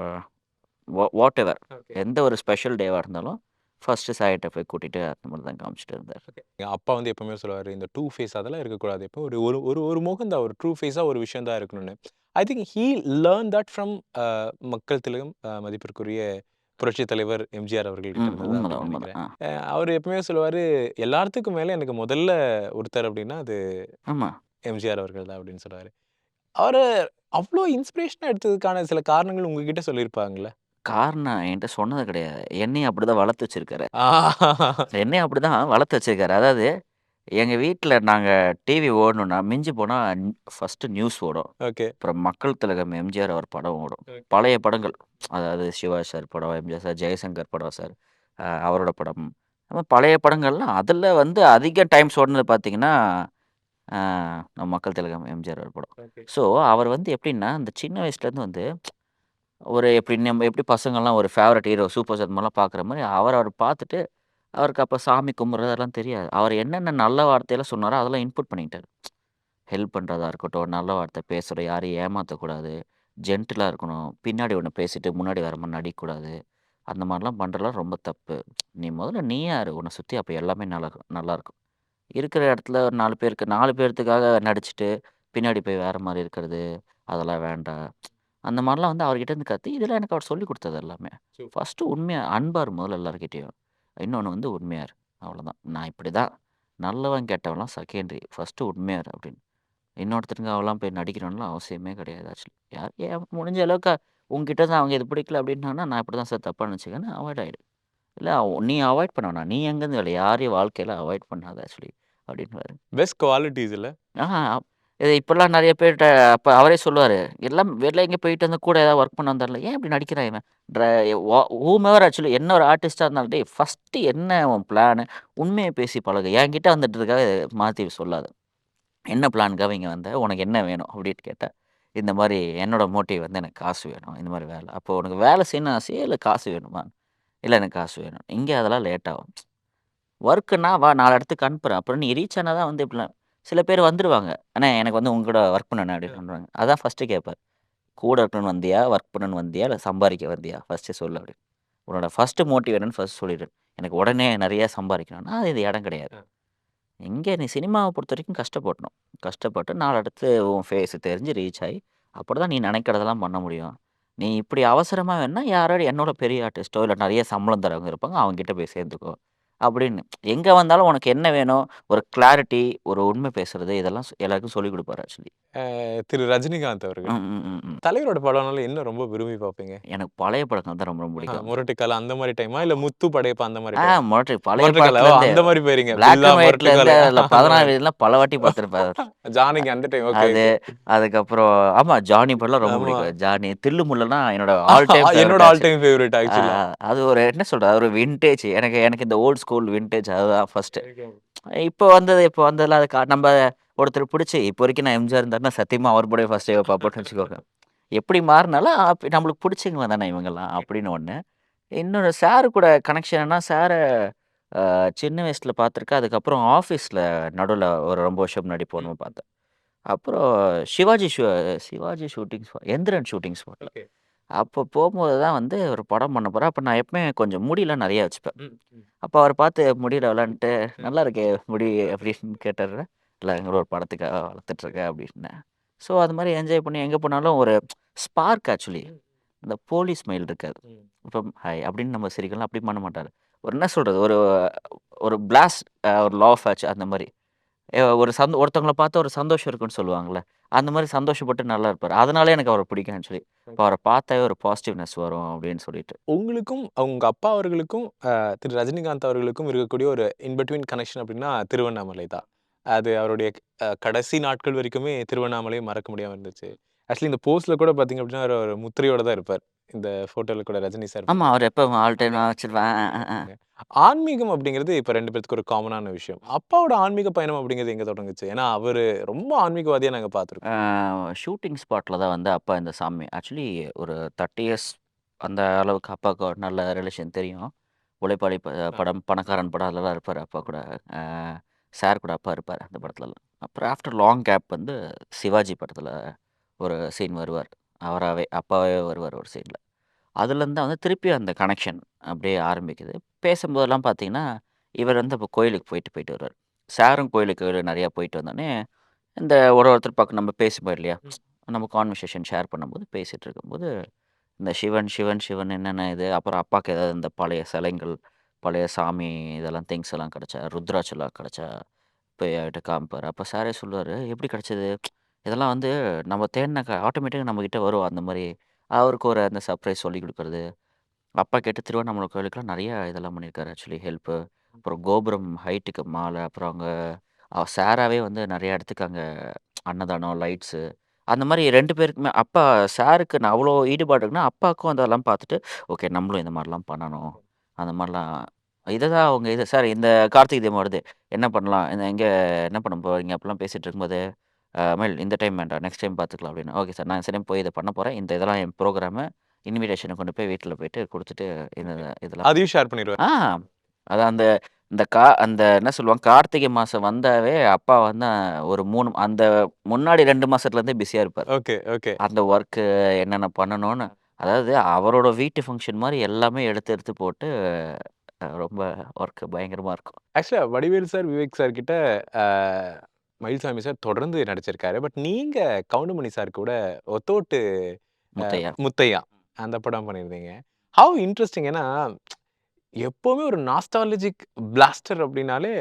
வா வாட்டெவர் எந்த ஒரு ஸ்பெஷல் டேவா இருந்தாலும், ஃபர்ஸ்ட்டு சார்கிட்ட போய் கூட்டிட்டு அந்த மாரி தான் காமிச்சுட்டு இருந்தாரு. எங்க அப்பா வந்து எப்பவுமே சொல்லுவாரு, இந்த டூ ஃபேஸ் அதெல்லாம் இருக்கக்கூடாது. எப்போ ஒரு ஒரு ஒரு ஒரு முகம் தான் ஒரு ட்ரூ ஃபேஸா ஒரு விஷயம் தான் இருக்கணும்னு. I think he learn that from uh மக்கள் திலகம் அ மதிப்பிற்குரிய புரட்சித் தலைவர் எம்ஜிஆர் அவர்கள் அவரு எப்பவுமே சொல்லுவாரு, எல்லாத்துக்கும் மேல எனக்கு முதல்ல ஒருத்தர் அப்படின்னா அது ஆமா. எம்ஜிஆர் அவர்கள் தான் அப்படின்னு சொல்லுவாரு. அவர அவ்ளோ இன்ஸ்பிரேஷனா எடுத்ததுக்கான சில காரணங்கள் உங்ககிட்ட சொல்லியிருப்பாங்கல்ல? காரணம் என்ட்ட சொன்னது கிடையாது. என்னையும் அப்படிதான் வளர்த்து வச்சிருக்காரு. என்னையும் அப்படிதான் வளர்த்து வச்சிருக்காரு. அதாவது எங்க வீட்ல நாங்க டிவி ஓடணும்னா, மிஞ்சி போனா ஃபர்ஸ்ட்டு நியூஸ் ஓடும். ஓகே. அப்புறம் மக்கள் திலகம் எம்ஜிஆர் அவர் படம் ஓடும். ஓகே. பழைய படங்கள். அதாவது சிவா சார் படம், எம்ஜிஆர் சார், ஜெயசங்கர் படம் சார், அ அவரோட படம். அந்த பழைய படங்கள்லாம் அதில வந்து அதிக டைம்ஸ் ஓடுனது பார்த்தீங்கன்னா, அ நம்ம மக்கள் திலகம் எம்ஜிஆர் அவர் படம். ஓகே. ஸோ அவர் வந்து எப்படின்னா, அந்த சின்ன வயசுலேருந்து வந்து ஒரு எப்படி நம்ம எப்படி பசங்கள்லாம் ஒரு ஃபேவரைட் ஹீரோ சூப்பர் மாரிலாம் பார்க்குற மாரி, அவர அவர் பார்த்துட்டு, அவருக்கு அப்ப சாமி கும்பிடுறது அதெல்லாம் தெரியாது. அவர் என்னென்ன நல்ல வார்த்தையெல்லாம் சொன்னாரோ, அதெல்லாம் இன்புட் பண்ணிக்கிட்டாரு. ஹெல்ப் பண்றதா இருக்கட்டும், நல்ல வார்த்தை பேசுறோம், யாரையும் ஏமாத்தக்கூடாது, ஜென்டிலா இருக்கணும், பின்னாடி ஒண்ணு பேசிட்டு முன்னாடி வேற மாரி நடிக்கக்கூடாது. அந்த மாரிலாம் பண்றதெல்லாம் ரொம்ப தப்பு. நீ முதல்ல நீ யாரு? உன்ன சுத்தி அப்ப எல்லாமே நல்லா நல்லாருக்கும். இருக்கிற இடத்துல ஒரு 4 பேருக்கு 4 பேர்த்துக்காக நடிச்சுட்டு, பின்னாடி போய் வேற மாரி இருக்கிறது, அதெல்லாம் வேண்டாம். அந்த மாரிலாம் வந்து அவர்கிட்ட இருந்து கத்து, இதெல்லாம் எனக்கு அவர் சொல்லிக் குடுத்தது எல்லாமே. சூப்பர். ஃபர்ஸ்ட்டு உண்மையா அன்பா இரு முதல்ல எல்லார்கிட்டயும். இன்னொன்னு வந்து உண்மையா இரு. அவ்வளோதான். நான் இப்படிதான். நல்லவன், கெட்டவன்லாம் செகண்டரி. ஃபர்ஸ்ட்டு உண்மையா இரு அப்படின்னு. இன்னொருத்தருங்க அவலாம் போய் நடிக்கணும்லாம் அவசியமே கிடையாது ஆக்சுவலி யார் ஏன் முடிஞ்ச அளவுக்கு உங்ககிட்ட தான் அவங்க இது பிடிக்கல அப்படின்னாங்கன்னா நான் இப்படி தான் சார் தப்பாக நினச்சிக்கன்னு அவாய்ட் ஆகிடு இல்லை நீ அவாய்ட் பண்ண வேணாம் நீ எங்கேருந்து வேலை யாரையும் வாழ்க்கையில் அவாய்ட் பண்ணாத ஆக்சுவலி அப்படின்னு பெஸ்ட் குவாலிட்டிஸ் இல்ல ஆஹா இது இப்போல்லாம் நிறைய பேர்கிட்ட அப்போ அவரே சொல்லுவார் எல்லாம் வெளில எங்கே போயிட்டு வந்து கூட ஏதாவது ஒர்க் பண்ண வந்தார்ல ஏன் இப்படி நடிக்கிறான் இவன்? ஹூமெவர் ஆக்சுவலி என்ன ஒரு ஆர்டிஸ்டாக இருந்தாலும் டே ஃபஸ்ட்டு என்ன உன் பிளானு உண்மையை பேசி பழகு. என்கிட்ட வந்துட்டுருக்காக மாற்றி சொல்லாத. என்ன பிளானுக்காக இங்கே வந்த? உனக்கு என்ன வேணும்? அப்படின்னு கேட்டால் இந்த மாதிரி என்னோட மோட்டிவ் வந்து எனக்கு காசு வேணும். இந்த மாதிரி வேலை. அப்போ உனக்கு வேலை செய்யணும் ஆசையே இல்லை காசு வேணுமா? இல்லை எனக்கு காசு வேணும். இங்கே அதெல்லாம் லேட் ஆகும். ஒர்க்குன்னா வா நாலு இடத்துக்கு அனுப்புகிறேன் அப்புறம் நீ ரீச் ஆனால் தான் வந்து இப்படிலாம் சில பேர் வந்துடுவாங்க அண்ணா எனக்கு வந்து உங்க கூட ஒர்க் பண்ணணும் அப்படின்னு சொல்கிறாங்க அதான் ஃபஸ்ட்டு கேட்பார் கூட இருக்கணும்னு வந்தியா? ஒர்க் பண்ணணும்னு வந்தியா? இல்லை சம்பாதிக்க வந்தியா? ஃபஸ்ட்டு சொல்லு அப்படி உன்னோட ஃபஸ்ட்டு மோட்டிவ் என்னன்னு ஃபஸ்ட் சொல்லிடு. எனக்கு உடனே நிறைய சம்பாதிக்கணும்னா அது இது இடம் கிடையாது. இங்கே நீ சினிமாவை பொறுத்த வரைக்கும் கஷ்டப்படணும். கஷ்டப்பட்டு நாலு இடத்து உன் ஃபேஸ் தெரிஞ்சு ரீச் ஆகி அப்படி தான் நீ நினைக்கிறதெல்லாம் பண்ண முடியும். நீ இப்படி அவசரமாக வேணா யாரோட என்னோட பெரிய ஆர்டிஸ்ட்டோ இல்லை நிறைய சம்பளம் தரவங்க இருப்பாங்க. அவங்ககிட்ட போய் சேர்ந்துக்கோ. அப்படின்னு. எங்கே வந்தாலும் உனக்கு என்ன வேணும்? ஒரு கிளாரிட்டி ஒரு உண்மை பேசுறது இதெல்லாம் எல்லாருக்கும் சொல்லிக் கொடுப்பாரு ஆக்சுவலி திரு ரஜினிகாந்த் அவர்கள். தலைவரோட படம்னால என்ன ரொம்ப விரும்பி பார்ப்பீங்க? எனக்கு பழைய படங்கள் தான் ரொம்ப ரொம்ப பிடிக்கும். முரட்டுக்கால அந்த மாதிரி டைமா இல்ல முத்து படையப்பா அந்த மாதிரி முரட்டு பழைய அந்த மாதிரி போயிருங்க. பதினாறு வயதுலாம் பல வாட்டி பார்த்துருப்பாரு. ஜானகி அந்த டைம் ஓகே அது அதுக்கப்புறம் ஆமா ஜானி படம்லாம் ரொம்ப. பிடிக்கும். ஜானி தில்லு முள்ளனா என்னோட ஆல் டைம் என்னோட ஆல் டைம் ஃபேவரட் ஆக்சுவலி அது ஒரு என்ன சொல்றது? ஒரு விண்டேஜ் எனக்கு எனக்கு இந்த ஓல்ட் ஸ்கூல் விண்டேஜ் அதுதான் ஃபர்ஸ்ட் இப்போ வந்தது இப்போ வந்ததுல அது கா- நம்ம ஒருத்தர் பிடிச்சி இப்போ வரைக்கும் நான் எம்ஜிஆர் இருந்தாருன்னா சத்தியமா அவர் கூட ஃபர்ஸ்ட் டே பார்ப்போம்னு வச்சுக்கோங்க. எப்படி மாறினாலும் அப்ப நம்மளுக்கு பிடிச்சவங்க தானே இவங்கெல்லாம் அப்படின்னு ஒன்று இன்னொரு சார் கூட கனெக்ஷன்னா சாரை சின்ன வயசில் பார்த்துருக்கேன் அதுக்கப்புறம் ஆஃபீஸில் நடுவில் ஒரு ரொம்ப வருஷம் முன்னாடி போகணும்னு பார்த்தேன். அப்புறம் Sivaji shoe Sivaji shooting spot Enthiran shooting ஸ்பாட்டில் அப்போ போகும்போது தான் வந்து ஒரு படம் பண்ண போகிறேன் அப்போ நான் எப்பவுமே கொஞ்சம் முடியெல்லாம் நிறைய வச்சுப்பேன். அப்போ அவர் பார்த்து முடியல விளாண்டுட்டு நல்லா இருக்கே முடி அப்படின்னு கேட்டார் இல்லை எங்களோட ஒரு படத்துக்காக வளர்த்துட்ருக்கேன் அப்படின்னேன் ஸோ அது மாதிரி என்ஜாய் பண்ணி எங்கே போனாலும் ஒரு ஸ்பார்க் ஆக்சுவலி. இந்த போலீஸ் மெயில் இருக்காது. இப்போ ஹாய் அப்படின்னு நம்ம சிரிக்கலாம் அப்படி பண்ண மாட்டார். ஒரு என்ன சொல்கிறது ஒரு ஒரு பிளாஸ்ட் ஒரு லா ஆஃப் ஆச்சு அந்த மாதிரி. ஒரு சந்த ஒருத்தவங்கள பார்த்தா ஒரு சந்தோஷம் இருக்குன்னு சொல்லுவாங்கள்ல. அந்த மாதிரி சந்தோஷப்பட்டு நல்லா இருப்பார். அதனாலே எனக்கு அவரை பிடிக்கும் ஆக்சுவலி இப்போ அவரை பார்த்தாவே ஒரு பாசிட்டிவ்னஸ் வரும் அப்படின்னு சொல்லிட்டு. உங்களுக்கும் அவங்க அப்பா அவர்களுக்கும் திரு. ரஜினிகாந்த் அவர்களுக்கும் இருக்கக்கூடிய ஒரு இன்பிட்வீன் கனெக்ஷன் அப்படின்னா திருவண்ணாமலை தான். அது அவருடைய கடைசி நாட்கள் வரைக்குமே திருவண்ணாமலையை மறக்க முடியாமல் இருந்துச்சு. ஆக்சுவலி இந்த போஸ்ட்ல கூட பார்த்தீங்க அப்படின்னா அவர் ஒரு முத்திரையோட தான் இருப்பார். இந்த போட்டோல கூட ரஜினி சார் ஆமாம் அவர் எப்போ ஆல் டைம் வச்சிருவேன் ஆன்மீகம் அப்படிங்கிறது இப்ப ரெண்டு பேத்துக்கு ஒரு காமனான விஷயம். அப்பாவோட ஆன்மீக பயணம் அப்படிங்கிறது எங்க தொடங்குச்சு? ஏன்னா அவரு ரொம்ப ஆன்மீகவாதியா நாங்க பார்த்திருக்கோம் ஷூட்டிங் ஸ்பாட்டில் தான் வந்து அப்பா இந்த சாமி. ஆக்சுவலி ஒரு தேர்ட்டி இயர்ஸ் அந்த அளவுக்கு அப்பாவுக்கு ஒரு நல்ல ரிலேஷன் தெரியும். உழைப்பாளி படம் பணக்காரன் படம் அதெல்லாம் இருப்பார் அப்பா கூட. சார் கூட அப்பா இருப்பார் அந்த படத்துலலாம். அப்புறம் ஆஃப்டர் லாங் கேப் வந்து சிவாஜி படத்தில் ஒரு சீன் வருவார். அவராகவே அப்பாவே வருவார் ஒரு சைடில். அதுலேருந்து வந்து திருப்பி அந்த கனெக்ஷன் அப்படியே ஆரம்பிக்குது. பேசும்போதெல்லாம் பார்த்தீங்கன்னா இவர் வந்து இப்போ கோயிலுக்கு போயிட்டு போயிட்டு வருவார். சாரும் கோயிலுக்கு நிறையா போயிட்டு வந்தோடனே இந்த ஒரு ஒருத்தர் பக்கம் நம்ம பேசிப்போம் இல்லையா? நம்ம கான்வர்சேஷன் ஷேர் பண்ணும்போது பேசிகிட்டு இருக்கும்போது இந்த சிவன் சிவன் சிவன் என்னென்ன இது? அப்புறம் அப்பாவுக்கு ஏதாவது இந்த பழைய சிலைங்கள் பழைய சாமி இதெல்லாம் திங்ஸ் எல்லாம் கிடச்சா ருத்ராட்செல்லாம் கிடச்சா போய் அவர்கிட்ட காமிப்பார். அப்போ சாரே சொல்லுவார் எப்படி கிடச்சிது? இதெல்லாம் வந்து நம்ம தேடினாக்கா ஆட்டோமேட்டிக்காக நம்மக்கிட்ட வரும். அந்த மாதிரி அவருக்கு ஒரு அந்த சர்ப்ரைஸ் சொல்லி கொடுக்குறது. அப்பா கேட்டு திருவண்ணாமலை கோயிலுக்குலாம் நிறையா இதெல்லாம் பண்ணியிருக்காரு. ஆக்சுவலி ஹெல்ப்பு அப்புறம் கோபுரம் ஹைட்டுக்கு மாலை அப்புறம் அங்கே சாராவே வந்து நிறைய இடத்துக்கு அங்கே அன்னதானம் லைட்ஸு அந்த மாதிரி ரெண்டு பேருக்குமே அப்பா சாருக்கு நான் அவ்வளோ ஈடுபாடு இருக்குன்னா அப்பாவுக்கும் அதெல்லாம் பார்த்துட்டு ஓகே நம்மளும் இந்த மாதிரிலாம் பண்ணணும். அந்த மாதிரிலாம் இதை தான் அவங்க இது சார் இந்த கார்த்திகை தீபம் வருது. என்ன பண்ணலாம்? இந்த எங்கே என்ன பண்ண போகிறீங்க அப்படிலாம் பேசிகிட்டு இருக்கும்போது மேல் இந்த டைம் வேண்டாம் நெக்ஸ்ட் டைம் பார்த்துக்கலாம் அப்படின்னு. ஓகே சார் நான் சரி போய் இதை பண்ண போகிறேன் இந்த இதெல்லாம் என் ப்ரோக்ராமு இன்விடேஷனை கொண்டு போய் வீட்டில் போயிட்டு கொடுத்துட்டு இந்த இதெல்லாம் அதையும் ஷேர் பண்ணிடுவார் ஆ அது அந்த இந்த கா அந்த என்ன சொல்லுவாங்க கார்த்திகை மாதம் வந்தாவே அப்பா வந்து ஒரு மூணு அந்த முன்னாடி ரெண்டு மாதத்துலேருந்தே பிஸியாக இருப்பார். Okay okay. அந்த ஒர்க்கு என்னென்ன பண்ணணும்னு அதாவது அவரோட வீட்டு ஃபங்க்ஷன் மாதிரி எல்லாமே எடுத்து எடுத்து போட்டு ரொம்ப ஒர்க்கு பயங்கரமாக இருக்கும். ஆக்சுவலா வடிவேல் சார் விவேக் சார் கிட்ட மயில்சாமி சார் தொடர்ந்து நடிச்சிருக்காரு பட் நீங்க கவுண்டமணி சார் கூட ஒத்தோட்டு முத்தையா முத்தையா அந்த படம் பண்ணியிருந்தீங்க ஹவ் இன்ட்ரெஸ்டிங் ஏன்னா எப்பவுமே ஒரு நாஸ்டாலஜிக் பிளாஸ்டர் அப்படின்னாலே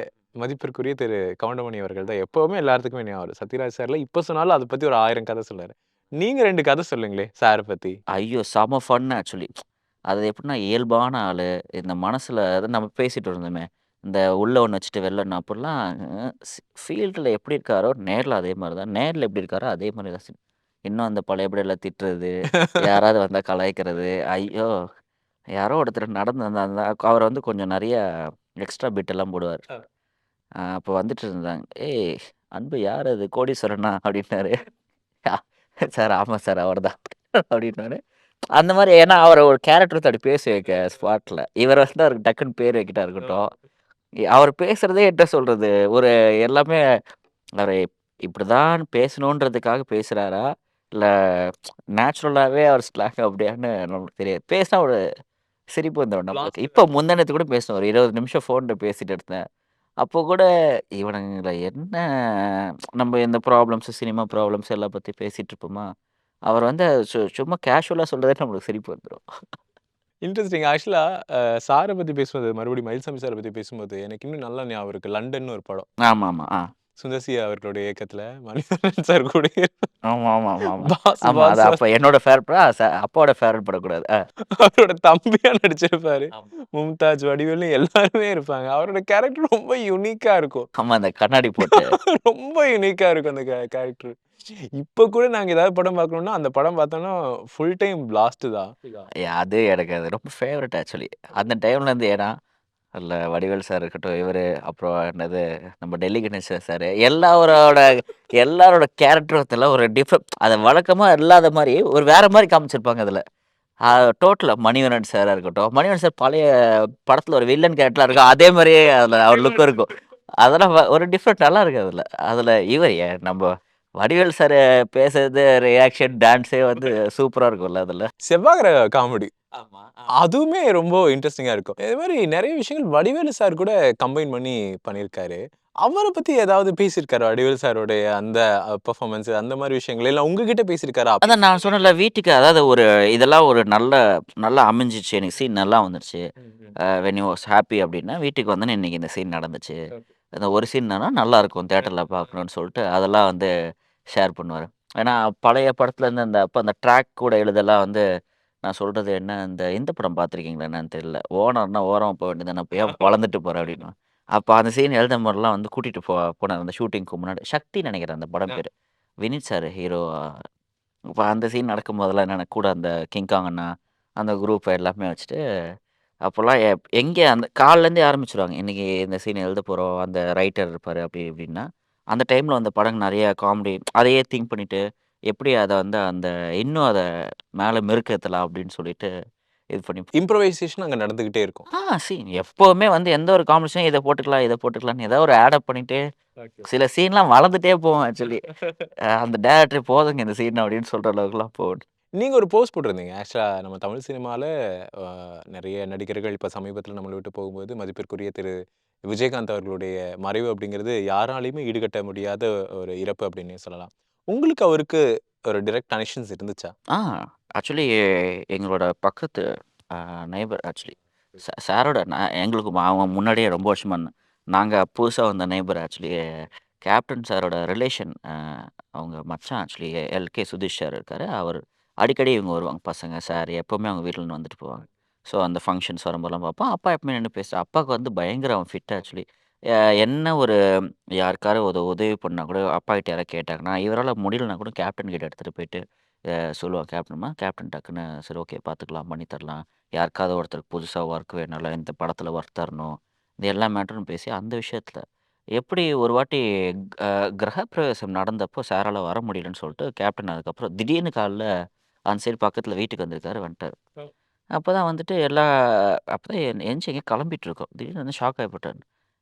மதிப்பிற்குரிய திரு கவுண்டமணி அவர்கள் தான் எப்பவுமே எல்லாத்துக்குமே ஞாபகம். சத்யராஜ் சார்ல இப்ப சொன்னாலும் அத பத்தி ஒரு 1000 கதை சொல்லுவாரு. நீங்க 2 கதை சொல்லுங்களேன் சார பத்தி. ஐயோ! செம ஃபன் ஆக்சுவலி. அது எப்படின்னா இயல்பான ஆளு. இந்த மனசுல அதான் நம்ம பேசிட்டு இருந்தோமே, இந்த உள்ள ஒண்ணு வச்சுட்டு வெளில அப்படிலாம் ஸ் ஃபீல்டுல எப்படி இருக்காரோ, நேர்ல அதே மாரி தான். நேர்ல எப்படி இருக்காரோ அதே மாரி தான் இன்னும் அந்த பழையபடியெல்லாம் திட்டுறது, யாராவது வந்தா கலாய்க்கிறது. ஐயோ! யாரோ ஒருத்தர் நடந்து அந்த அந்த அவர் வந்து கொஞ்சம் நெறைய எக்ஸ்ட்ரா பிட் எல்லாம் போடுவாரு. அப்போ வந்துட்டு இருந்தாங்க. "ஏய் அன்பு யார் அது? கோடீஸ்வரனா?" அப்படின்னாரு. "சார் ஆமா சார் அவர்தான்." அப்படின்னாரு. அந்த மாரி ஏன்னா அவர ஒரு கேரக்டர் அப்படி பேச வைக்க ஸ்பாட்ல. இவர் வந்து அவருக்கு டக்குன்னு பேர் வைக்கிட்டா இருக்கட்டும். அவர் பேசுறதே என்ன சொல்றது? ஒரு எல்லாமே அவரு இப்படிதான் பேசணுன்றதுக்காக பேசுறாரா? இல்ல நேச்சுரலாவே அவர் ஸ்லாங் அப்படியான்னு நமக்கு தெரியாது. பேசினா ஒரு சிரிப்பு வந்துரும் நம்மளுக்கு. இப்போ முந்தா நேத்து கூட பேசினேன். ஒரு 20 நிமிஷம் ஃபோன்ல பேசிட்டு இருந்தேன். அப்போ கூட இவனுங்கள என்ன நம்ம இந்த ப்ராப்ளம்ஸ், சினிமா ப்ராப்ளம்ஸ் எல்லாம் பத்தி பேசிட்டு இருப்போமா, அவர் வந்து சு சும்மா கேஷுவலா சொல்றதே நம்மளுக்கு சிரிப்பு வந்துரும். இன்ட்ரஸ்டிங். ஆக்சுவலா அ சார பத்தி பேசும்போது மறுபடியும் மயில்சாமி சார பத்தி பேசும்போது எனக்கு இன்னும் நல்லா ஞாபகம் இருக்கு. லண்டன்னு ஒரு படம். ஆமாமா. ஆ. சுந்தர் சி அவர்களுடைய இயக்கத்துல மணிவண்ணன் சார் கூட ஆமா, ஆமா, ஆமா, ஆமா. அது அப்ப என்னோட. ச அப்பாவோட ஃபேவரட் படக்கூடாது. அவரோட தம்பியா நடிச்சிருப்பாரு. மும்தாஜ், வடிவேலு எல்லாருமே இருப்பாங்க. அவரோட கேரக்டர் ரொம்ப யூனிக்கா இருக்கும். ஆமா. அந்த கண்ணாடி போட்டு. ரொம்ப யூனிக்கா இருக்கும் அந்த கேரக்டர். இப்ப கூட நாங்க ஏதாவது படம் பார்க்கணும்னா, அந்த படம் பார்த்தோம்னா ஃபுல் டைம் பிளாஸ்ட் தான். அது எனக்கு அது ரொம்ப ஃபேவரட் ஆக்சுவலி. அந்த டைம்ல இருந்து ஏன்னா, அதுல வடிவேலு சார் இருக்கட்டும், இவரு அப்புறம் என்னது நம்ம டெல்லி கணேசன் சார் எல்லாரோட எல்லாரோட கேரக்டரும் ஒரு டிஃபரெண்ட் அது வழக்கமா இல்லாத மாரி ஒரு வேற மாரி காமிச்சிருப்பாங்க அதுல. அ டோட்டலா மணிவண்ணன் சாரா இருக்கட்டும். மணிவண்ணன் சார் பழைய படத்துல ஒரு வில்லன் கேரக்டரா இருக்கும். அதே மாரியே அதுல அவர் லுக் இருக்கும். அதெல்லாம் வ ஒரு டிஃபரெண்ட் நல்லா இருக்கு அதுல. அதுல இவர் எ நம்ம வடிவேலு சார் பேசுறது, ரியாக்ஷன், டான்ஸே வந்து சூப்பரா இருக்கும்ல அதுல. செவ்வாய் கிரக காமெடி. ஆமா. அதுவுமே ரொம்ப இன்ட்ரஸ்டிங்கா இருக்கும். இது மாரி நெறைய விஷயங்கள் வடிவேலு சார் கூட கம்பைன் பண்ணி பண்ணியிருக்காரு. அவர பத்தி ஏதாவது பேசியிருக்காரா? வடிவேலு சாரோடைய அந்த பெர்ஃபார்மன்ஸ் அந்த மாரி விஷயங்கள் எல்லாம் உங்ககிட்ட பேசியிருக்காரா? அதான் நான் சொன்னேன்ல வீட்டுக்கு அதாவது ஒரு இதெல்லாம் ஒரு நல்ல நல்லா அமைஞ்சிச்சு. எனக்கு சீன் நல்லா வந்துருச்சு. வென் யூ வாஸ் ஹேப்பி அப்படின்னா, வீட்டுக்கு வந்தோனே இன்னைக்கு இந்த சீன் நடந்துச்சு. அந்த ஒரு சீன் என்னன்னா நல்லாருக்கும் தியேட்டர்ல பார்க்கணும்னு சொல்லிட்டு, அதெல்லாம் வந்து ஷேர் பண்ணுவாரு. ஏன்னா பழைய படத்துல இருந்து அந்த அப்ப அந்த ட்ராக் கூட எழுதலாம் வந்து நான் சொல்றது என்ன, இந்த இந்த படம் பார்த்துருக்கீங்களா என்னன்னு தெரியல. ஓனர்னா ஓரமா போ வேண்டியது தானே, ஏன் பொளந்துட்டு போற அப்படின்னுவான். அப்ப அந்த சீன் எழுதும் போதெல்லாம் வந்து கூட்டிட்டு போ போனாரு அந்த ஷூட்டிங்க்கு முன்னாடி. சக்தின்னு நெனைக்கிறேன் அந்த படம் பேரு. Vineeth sir hero. அப்ப அந்த சீன் நடக்கும்போதெல்லாம் என்னன்னா கூட அந்த கிங்காங் அண்ணா, அந்த குரூப் எல்லாமே வச்சுட்டு, அப்போலாம் எ எங்கே அந்த காலைலேருந்தே ஆரம்பிச்சுருவாங்க. இன்னைக்கு இந்த சீன் எழுத போறோம். அந்த ரைட்டர் இருப்பாரு அப்படி இப்படின்னா, அந்த டைம்ல வந்த படம் நெறைய காமெடி அதையே திங்க் பண்ணிட்டு, எப்படி அத வந்து அந்த இன்னும் அத மேல மெருகேத்தலாம் அப்படின்னு சொல்லிட்டு இது பண்ணி இம்ப்ரூவைசேஷன் அங்க நடந்துகிட்டே இருக்கும். ஆ சீன் எப்பவுமே வந்து எந்த ஒரு காம்பினேஷனும் இத போட்டுக்கலாம், இத போட்டுக்கலாம்ன்னு ஏதாவது ஒரு ஆட் அப் பண்ணிட்டே சில சீன்லாம் வளர்ந்துட்டே போகும் ஆக்சுவலி. அ அந்த டைரக்டர் போதுங்க இந்த சீன் அப்படின்னு சொல்ற அளவுக்குலாம் போகும். நீங்கள் ஒரு போஸ்ட் போட்டிருந்தீங்க. ஆக்சுவலாக நம்ம தமிழ் சினிமாவில் நிறைய நடிகர்கள் இப்போ சமீபத்தில் நம்மளை விட்டு போகும்போது, மதிப்பிற்குரிய திரு விஜயகாந்த் அவர்களுடைய மறைவு அப்படிங்கிறது யாராலையுமே ஈடுகட்ட முடியாத ஒரு இறப்பு அப்படின்னே சொல்லலாம். உங்களுக்கு அவருக்கு ஒரு டிரெக்ட் கனெக்ஷன்ஸ் இருந்துச்சா? ஆ ஆக்சுவலி எங்களோட பக்கத்து நைபர் ஆக்சுவலி. சாரோட நான் எங்களுக்கு அவங்க முன்னாடியே ரொம்ப வருஷமா நாங்கள் புதுசாக வந்த நைபர் ஆக்சுவலி கேப்டன் சாரோட ரிலேஷன் அவங்க மச்சான் ஆக்சுவலி எல்.கே. சுதீஷ் சார் இருக்கார் அவர் அடிக்கடி இவங்க வருவாங்க பசங்க, சார் எப்பவுமே அவங்க வீட்லருந்து வந்துட்டு போவாங்க. ஸோ அந்த ஃபங்ஷன்ஸ் வரும்போதெல்லாம் பார்ப்போம். அப்பா எப்பவுமே நின்னு பேசுவார். அப்பாவுக்கு வந்து பயங்கர ஃபிட் ஆக்சுவலி. அ என்ன ஒரு யாருக்காவது ஒரு உதவி பண்ணா கூட அப்பாகிட்ட யாராவது கேட்டாங்கன்னா, இவரால முடியலனா கூட கேப்டன் கிட்ட எடுத்துட்டு போயிட்டு அ சொல்லுவாங்க. கேப்டன்மா கேப்டன் டக்குன்னு சரி ஓகே பார்த்துக்கலாம், பண்ணி தரலாம். யாருக்காவது ஒருத்தருக்கு புதுசா ஒர்க் வேணும்ல, இந்த படத்துல ஒர்க் தரணும். இது எல்லா மேட்டரும் பேசி அந்த விஷயத்துல எப்படி ஒரு வாட்டி அ கிரகப்பிரவேசம் நடந்தப்போ சாரால வர முடியலன்னு சொல்லிட்டு கேப்டன் அதுக்கப்புறம் திடீர்னு காலைல அந்த சைடு பக்கத்துல வீட்டுக்கு வந்திருக்காரு, வந்துட்டாரு. அப்பதான் வந்துட்டு எல்லா அப்பதான் எ எந்திச்சு எங்கேயோ கிளம்பிட்டு இருக்கோம். திடீர்னு வந்து ஷாக் ஆகி போயிட்டாரு.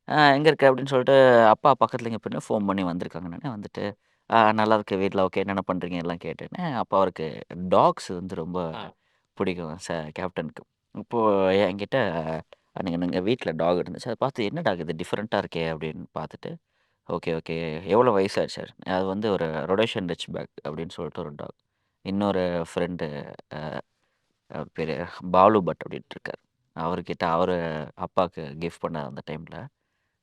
"அ எங்க இருக்க?" அப்படின்னு சொல்லிட்டு அப்பா பக்கத்துல எங்க பின்ன ஃபோன் பண்ணி வந்திருக்காங்கன்னோனே வந்துட்டு, "ஆ நல்லா இருக்கு வீட்ல ஓகே. என்னென்ன பண்றீங்க?" எல்லாம் கேட்டோனே, அப்ப அவருக்கு டாக்ஸ் வந்து ரொம்ப பிடிக்கும் ச கேப்டனுக்கு. இப்போ என்கிட்ட அன்னைக்கு எங்க வீட்ல டாக் இருந்துச்சு. அத பார்த்து "என்ன டாக் இது டிஃபரெண்ட்டா இருக்கே!" அப்படின்னு பார்த்துட்டு, "ஓகே, ஓகே. எவ்வளோ வயசாச்சு?" அது வந்து ஒரு ரொடேஷியன் ரிச்பேக் அப்படின்னு சொல்லிட்டு ஒரு டாக். இன்னொரு ஃப்ரெண்டு அ பேரு பாலு பட் அப்படின்ட்டு இருக்காரு. அவர்கிட்ட அவரு அப்பாக்கு கிஃப்ட் பண்ணாரு அந்த டைம்ல.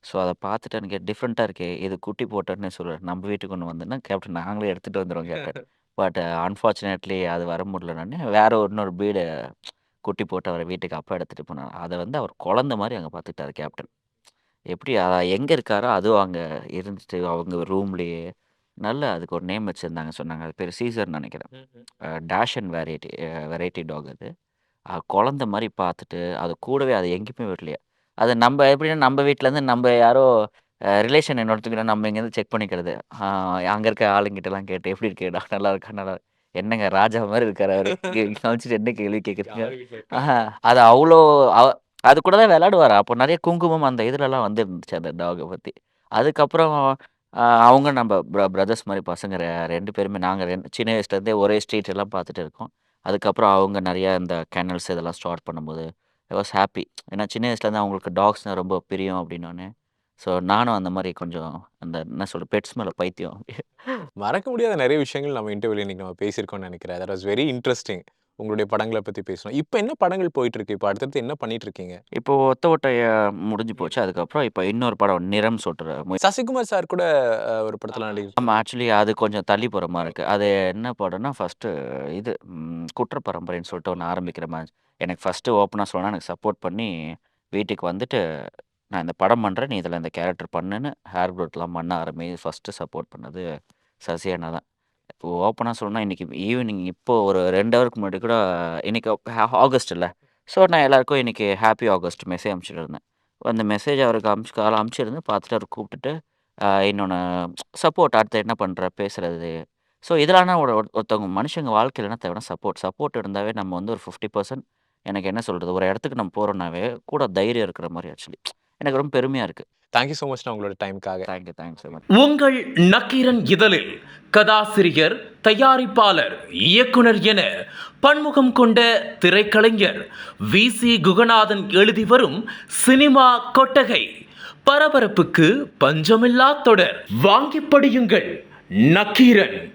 ஸோ அத பார்த்துட்டு எனக்கு டிஃப்ரெண்ட்டா இருக்கே! இது குட்டி போட்டோன்னே சொல்லுவேன். நம்ம வீட்டுக்கு ஒண்ணு வந்ததுன்னா, கேப்டன் நாங்களே எடுத்துட்டு வந்துருவோம் கேப்டன். பட் அன்ஃபார்ச்சுனேட்லி அது வர முடியலன்னோனே, வேற இன்னொரு பீடு குட்டி போட்டு அவரை வீட்டுக்கு அப்பா எடுத்துட்டு போனாரு. அத வந்து அவர் குழந்த மாரி அங்க பார்த்துக்கிட்டாரு கேப்டன். எப்படி அ எங்க இருக்காரோ, அதுவும் அங்க இருந்துட்டு அவங்க ரூம்லயே நல்ல அதுக்கு ஒரு நேம் வச்சிருந்தாங்க சொன்னாங்க. அது பேரு சீசர்ன்னு நெனைக்கிறேன். A dachshund variety variety dog அது. அ குழந்த மாரி பார்த்துட்டு, அது கூடவே அது எங்கேயுமே விடலையா. அது நம்ப எப்படின்னா, நம்ப வீட்லேருந்து நம்ப யாரோ ரிலேஷன் இன்னொருத்தவங்கள நம்ம இங்கேருந்து செக் பண்ணிக்கிறது. ஆ அங்க இருக்க ஆளுங்கிட்டலாம் கேட்டு, "எப்படி இருக்கு டாக் நல்லா இருக்கா? நல்லா என்னங்க ராஜா மாரி இருக்காரு அவரு. இங்க காமிச்சுட்டு என்ன கேள்வி கேட்குறீங்க?" ஆஹா அது அவ்ளோ அவ அது கூட தான் விளையாடுவாரு. அப்போ நெறைய குங்குமம் அந்த இதுலலாம் வந்துருந்துச்சு அந்த டாக்க பத்தி. அதுக்கப்புறம் அவங்க நம்ம பிர பிரதர்ஸ் மாரி பசங்க ரெ 2 பேருமே நாங்க ரெண் சின்ன வயசுலேருந்தே ஒரே ஸ்ட்ரீட் எல்லாம் பார்த்துட்டு இருக்கோம். அதுக்கப்புறம் அவங்க நிறையா இந்த கென்னல்ஸ் இதெல்லாம் ஸ்டார்ட் பண்ணும்போது, ஐ வாஸ் ஹேப்பி. ஏன்னா சின்ன வயசுலேருந்து அவங்களுக்கு டாக்ஸ்னா ரொம்ப பிரியம் அப்படின்னோனே, ஸோ நானும் அந்த மாரி கொஞ்சம் அந்த என்ன சொல்றது பெட்ஸ் மேல பைத்தியம். மறக்க முடியாத நிறைய விஷயங்கள் நம்ம இன்டர்வியூல இன்னைக்கு நம்ம பேசியிருக்கோம்னு நினைக்கிறேன். That was very interesting. உங்களுடைய படங்கள பத்தி பேசினோம். இப்ப என்ன படங்கள் போயிட்டு இருக்கு? இப்ப அடுத்தடுத்து என்ன பண்ணிட்டு இருக்கீங்க? இப்போ ஒத்த ஓட்டைய முடிஞ்சு போச்சு. அதுக்கப்புறம் இப்போ இன்னொரு படம் நிறம் சொட்டுற சசிகுமார் சார் கூட ஒரு படத்துல நடிகர் ஆமா. ஆக்சுவலி அது கொஞ்சம் தள்ளி போற மாரி இருக்கு. அது என்ன படம்னா, ஃபர்ஸ்ட்டு இது குற்ற பரம்பரைன்னு சொல்லிட்டு ஒண்ணு ஆரம்பிக்கிற மாரி. எனக்கு ஃபர்ஸ்ட்டு ஓப்பனா சொல்லணும்னா எனக்கு சப்போர்ட் பண்ணி, வீட்டுக்கு வந்துட்டு, "நான் இந்த படம் பண்றேன். நீ இதில இந்த கேரக்டர் பண்ணுன்னு" ஹேர் க்ரோத்லாம் பண்ண ஆரம்பி ஃபர்ஸ்ட்டு சப்போர்ட் பண்ணது சசி அண்ணா இப்போ ஓப்பனா சொல்லணும்னா, இன்னைக்கு ஈவினிங் இப்போ ஒரு 2 ஹவருக்கு முன்னாடி கூட இன்னைக்கு ஆ ஆகஸ்ட்ல. ஸோ நான் எல்லாருக்கும் இன்னைக்கு ஹேப்பி ஆகஸ்ட் மெசேஜ் அனுப்பிச்சிட்டுருந்தேன் அந்த மெசேஜ் அவருக்கு அனுப்பிச்சு காலைல அனுப்பிச்சிருந்தேன். பார்த்துட்டு அவர கூப்பிட்டுட்டு, அ இன்னொன்னு சப்போர்ட் அடுத்து என்ன பண்ற? பேசுறது. ஸோ இதெல்லாம் ஒரு ஒருத்தவங்க மனுஷங்க வாழ்க்கையில என்ன தேவைன்னா சப்போர்ட். சப்போர்ட் இருந்தாவே நம்ம வந்து ஒரு 50% எனக்கு என்ன சொல்றது? ஒரு இடத்துக்கு நம்ம போறோம்னாவே, கூட தைரியம் இருக்கிற மாரி ஆக்சுவலி. எனக்கு ரொம்ப பெருமையா இருக்கு. தேங்க் யூ சோ மச்ண்ணா உங்களோட டைம்க்காக. Thank you, thanks so much. உங்கள் நக்கீரன் இதழில் கதாசிரியர், தயாரிப்பாளர், இயக்குனர் என பன்முகம் கொண்ட திரைக்கலைஞர் வி. சி. குகநாதன் எழுதி வரும் சினிமா கொட்டகை. பரபரப்புக்கு பஞ்சமில்லா தொடர். வாங்கிப் படியுங்கள் நக்கீரன்.